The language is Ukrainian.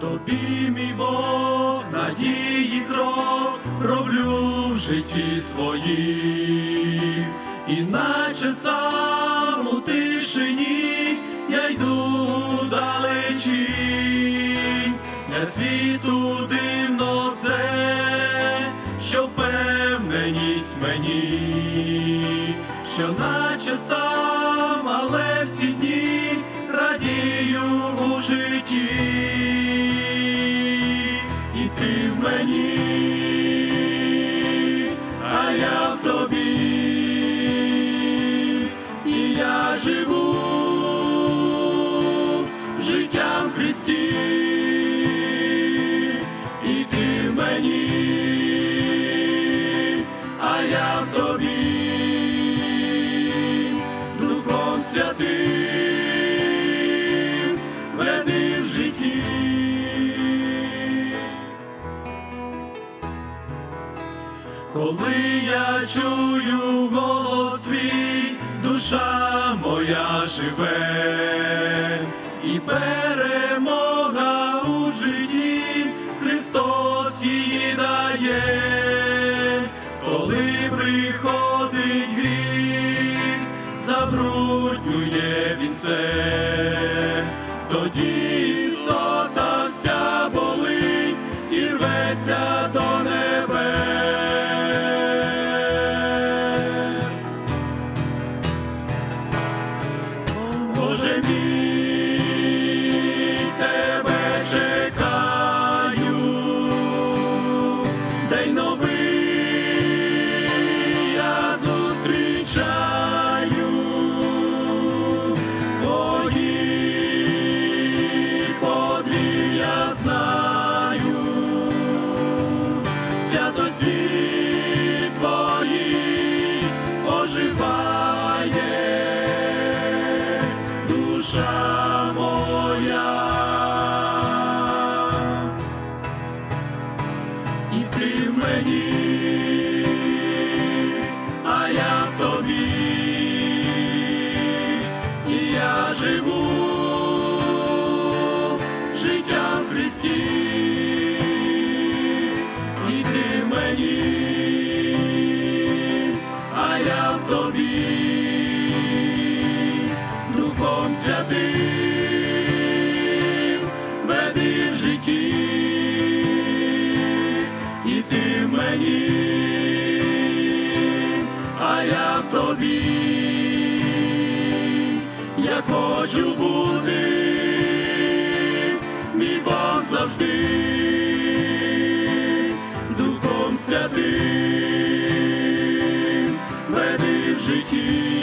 Тобі, мій Бог, надії крок роблю в житті своїм, і наче сам у тишині я йду далечінь, для світу дивно це, що впевненість мені, що наче сам, але всі дні радію у житті, життям в Христі, і ти в мені, а я в тобі, Духом Святим веди в житті. Коли я чую голос твій, душа моя живе, перемога у житті Христос її дає, коли приходить гріх, забруднює він все, тоді істота вся болить і рветься до небес. Боже мій, душа моя, і ти мені, а я в тобі, і я живу життям в Христі, тобі, я хочу бути, мій Бог завжди, Духом Святим веди в житті